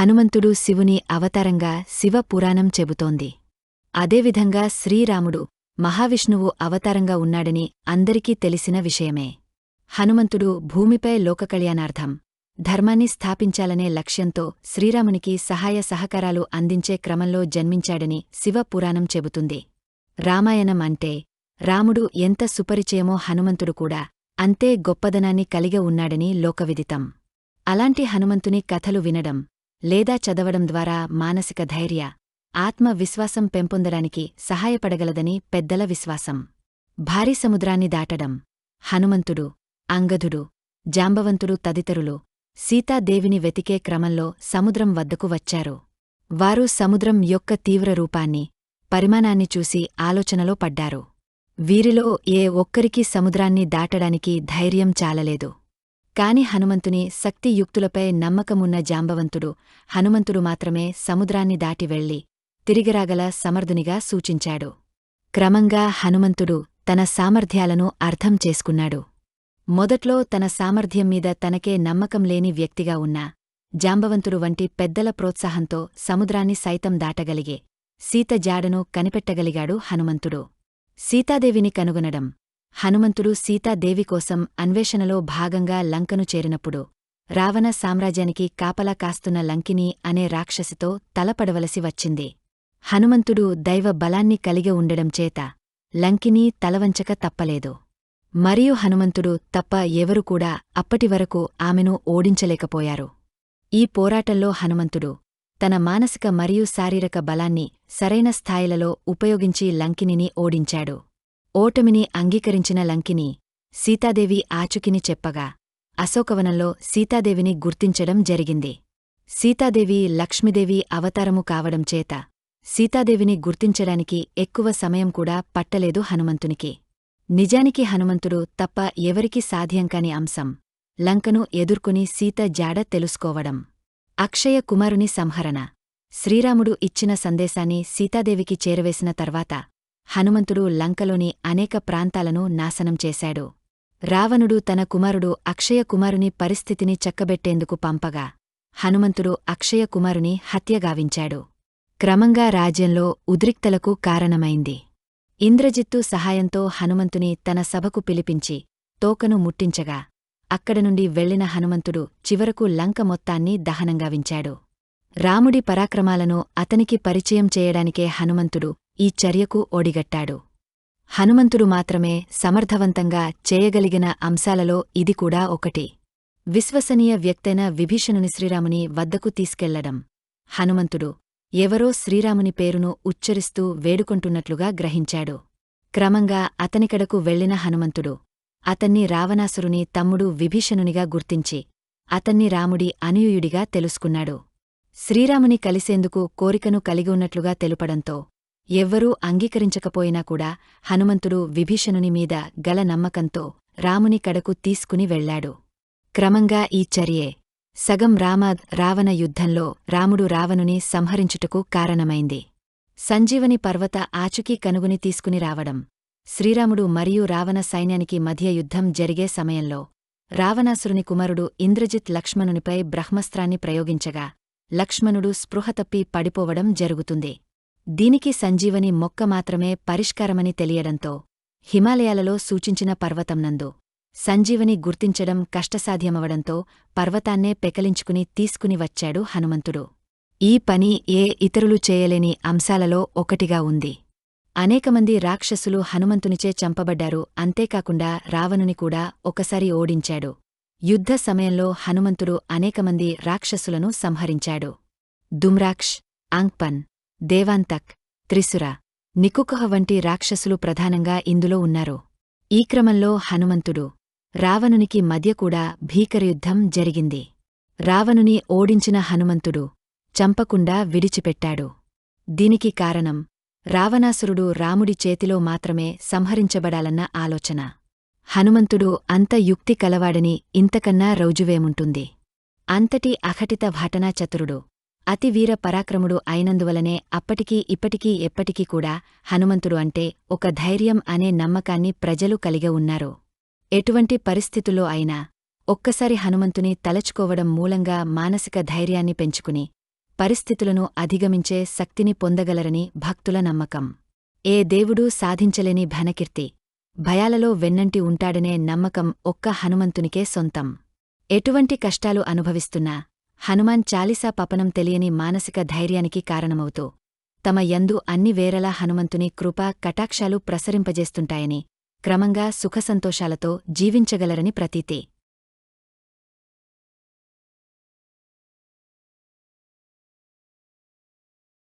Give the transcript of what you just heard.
హనుమంతుడు శివుని అవతారంగా శివపురాణం చెబుతోంది. అదేవిధంగా శ్రీరాముడు మహావిష్ణువు అవతారంగా ఉన్నాడని అందరికీ తెలిసిన విషయమే. హనుమంతుడు భూమిపై లోకకళ్యాణార్థం ధర్మాన్ని స్థాపించాలనే లక్ష్యంతో శ్రీరామునికి సహాయ సహకారాలు అందించే క్రమంలో జన్మించాడని శివపురాణం చెబుతుంది. రామాయణం అంటే రాముడు ఎంత సుపరిచయమో హనుమంతుడు కూడా అంతే గొప్పదనాన్ని కలిగి ఉన్నాడని లోకవిదితం. అలాంటి హనుమంతుని కథలు వినడం లేదా చదవడం ద్వారా మానసిక ధైర్య ఆత్మవిశ్వాసం పెంపొందడానికి సహాయపడగలదని పెద్దల విశ్వాసం. భారీ సముద్రాన్ని దాటడం. హనుమంతుడు అంగదుడు జాంబవంతుడు తదితరులు సీతాదేవిని వెతికే క్రమంలో సముద్రం వద్దకు వచ్చారు. వారు సముద్రం యొక్క తీవ్ర రూపాన్ని పరిమాణాన్ని చూసి ఆలోచనలో పడ్డారు. వీరిలో ఏ ఒక్కరికీ సముద్రాన్ని దాటడానికి ధైర్యం చాలలేదు. కాని హనుమంతుని శక్తియుక్తులపై నమ్మకమున్న జాంబవంతుడు. హనుమంతుడు మాత్రమే సముద్రాన్ని దాటి వెళ్ళి తిరిగిరాగల సమర్థునిగా సూచించాడు. క్రమంగా హనుమంతుడు తన సామర్థ్యాలను అర్థం చేసుకున్నాడు. మొదట్లో తన సామర్థ్యం మీద తనకే నమ్మకం లేని వ్యక్తిగా ఉన్న జాంబవంతుడు వంటి పెద్దల ప్రోత్సాహంతో సముద్రాన్ని సైతం దాటగలిగే సీత జాడను కనిపెట్టగలిగాడు హనుమంతుడు. సీతాదేవిని కనుగొనడం హనుమంతుడు సీతాదేవి కోసం అన్వేషణలో భాగంగా లంకను చేరినప్పుడు రావణ సామ్రాజ్యానికి కాపలా కాస్తున్న లంకిని అనే రాక్షసితో తలపడవలసి వచ్చింది. హనుమంతుడు దైవ బలాన్ని కలిగి ఉండడంచేత లంకిని తలవంచక తప్పలేదు. మరియు హనుమంతుడు తప్ప ఎవరు కూడా అప్పటివరకు ఆమెను ఓడించలేకపోయారు. ఈ పోరాటంలో హనుమంతుడు తన మానసిక మరియు శారీరక బలాన్ని సరైన స్థాయిలలో ఉపయోగించి లంకినిని ఓడించాడు. ఓటమిని అంగీకరించిన లంకిని సీతాదేవి ఆచుకిని చెప్పగా అశోకవనంలో సీతాదేవిని గుర్తించడం జరిగింది. సీతాదేవి లక్ష్మీదేవి అవతారము కావడం చేత సీతాదేవిని గుర్తించడానికి ఎక్కువ సమయం కూడా పట్టలేదు హనుమంతునికి. నిజానికి హనుమంతుడు తప్ప ఎవరికి సాధ్యంకాని అంశం లంకను ఎదుర్కొని సీత జాడ తెలుసుకోవడం. అక్షయ కుమారుని సంహరణ. శ్రీరాముడు ఇచ్చిన సందేశాన్ని సీతాదేవికి చేరవేసిన తర్వాత హనుమంతుడు లంకలోని అనేక ప్రాంతాలను నాశనం చేశాడు. రావణుడు తన కుమారుడు అక్షయకుమారుని పరిస్థితిని చక్కబెట్టేందుకు పంపగా హనుమంతుడు అక్షయకుమారుని హత్యగావించాడు క్రమంగా రాజ్యంలో ఉద్రిక్తలకు కారణమైంది. ఇంద్రజిత్తు సహాయంతో హనుమంతుని తన సభకు పిలిపించి తోకను ముట్టించగా అక్కడనుండి వెళ్ళిన హనుమంతుడు చివరకు లంక మొత్తాన్ని దహనంగావించాడు రాముడి పరాక్రమాలను అతనికి పరిచయం చేయడానికే హనుమంతుడు ఈ చర్యకు ఒడిగట్టాడు. హనుమంతుడు మాత్రమే సమర్థవంతంగా చేయగలిగిన అంశాలలో ఇది కూడా ఒకటి. విశ్వసనీయ వ్యక్తైన విభీషణుని శ్రీరాముని వద్దకు తీసుకెళ్ళడం. హనుమంతుడు ఎవరో శ్రీరాముని పేరును ఉచ్చరిస్తూ వేడుకొంటున్నట్లుగా గ్రహించాడు. క్రమంగా అతనికడకు వెళ్ళిన హనుమంతుడు అతన్ని రావణాసురుని తమ్ముడు విభీషణునిగా గుర్తించి అతన్ని రాముడి అనుయుయుడిగా తెలుసుకున్నాడు. శ్రీరాముని కలిసేందుకు కోరికను కలిగి ఉన్నట్లుగా తెలుపడంతో ఎవ్వరూ అంగీకరించకపోయినా కూడా హనుమంతుడు విభీషణుని మీద గల నమ్మకంతో రాముని కడకు తీసుకుని వెళ్ళాడు క్రమంగా ఈ చర్యే. సగం రామ రావణ యుద్ధంలో రాముడు రావణుని సంహరించుటకు కారణమైంది. సంజీవని పర్వత ఆచుకీ కనుగుని తీసుకుని రావడం. శ్రీరాముడు మరియు రావణ సైన్యానికి మధ్య యుద్ధం జరిగే సమయంలో రావణాసురుని కుమారుడు ఇంద్రజిత్ లక్ష్మణునిపై బ్రహ్మస్త్రాన్ని ప్రయోగించగా లక్ష్మణుడు స్పృహతప్పి పడిపోవడం జరుగుతుంది. దీనికి సంజీవని మొక్క మాత్రమే పరిష్కారమని తెలియడంతో హిమాలయాలలో సూచించిన పర్వతంనందు సంజీవని గుర్తించడం కష్టసాధ్యమవడంతో పర్వతాన్నే పెకలించుకుని తీసుకుని వచ్చాడు హనుమంతుడు. ఈ పని ఏ ఇతరులు చేయలేని అంశాలలో ఒకటిగా ఉంది. అనేకమంది రాక్షసులు హనుమంతునిచే చంపబడ్డారు అంతేకాకుండా రావణుని కూడా ఒకసారి ఓడించాడు. యుద్ధ సమయంలో హనుమంతుడు అనేకమంది రాక్షసులను సంహరించాడు. దుమ్రాక్ష్ ఆంగ్పన్ దేవాంతక్ త్రిసుర నికుకహ వంటి రాక్షసులు ప్రధానంగా ఇందులో ఉన్నారు. ఈ క్రమంలో హనుమంతుడు రావణునికి మధ్య కూడా భీకరయుద్ధం జరిగింది. రావణుని ఓడించిన హనుమంతుడు చంపకుండా విడిచిపెట్టాడు. దీనికి కారణం రావణాసురుడు రాముడి చేతిలో మాత్రమే సంహరించబడాలన్న ఆలోచన. హనుమంతుడు అంత యుక్తి కలవాడని ఇంతకన్నా రౌజువేముంటుంది. అంతటి అఘటిత భాటనాచతురుడు అతి వీర పరాక్రముడు అయినందువలనే అప్పటికీ ఇప్పటికీ ఎప్పటికీ కూడా హనుమంతుడు అంటే ఒక ధైర్యం అనే నమ్మకాన్ని ప్రజలు కలిగి ఉన్నారు. ఎటువంటి పరిస్థితుల్లో అయినా ఒక్కసారి హనుమంతుని తలచుకోవడం మూలంగా మానసిక ధైర్యాన్ని పెంచుకుని పరిస్థితులను అధిగమించే శక్తిని పొందగలరని భక్తుల నమ్మకం. ఏ దేవుడూ సాధించలేని ఘనకీర్తి భయాలలో వెన్నంటి ఉంటాడనే నమ్మకం ఒక్క హనుమంతునికే సొంతం. ఎటువంటి కష్టాలు అనుభవిస్తున్నా హనుమాన్ చాలీసా పపనం తెలియని మానసిక ధైర్యానికి కారణమవుతూ తమ యందు అన్ని వేరలా హనుమంతుని కృపా కటాక్షాలు ప్రసరింపజేస్తుంటాయని క్రమంగా సుఖసంతోషాలతో జీవించగలరని ప్రతీతి.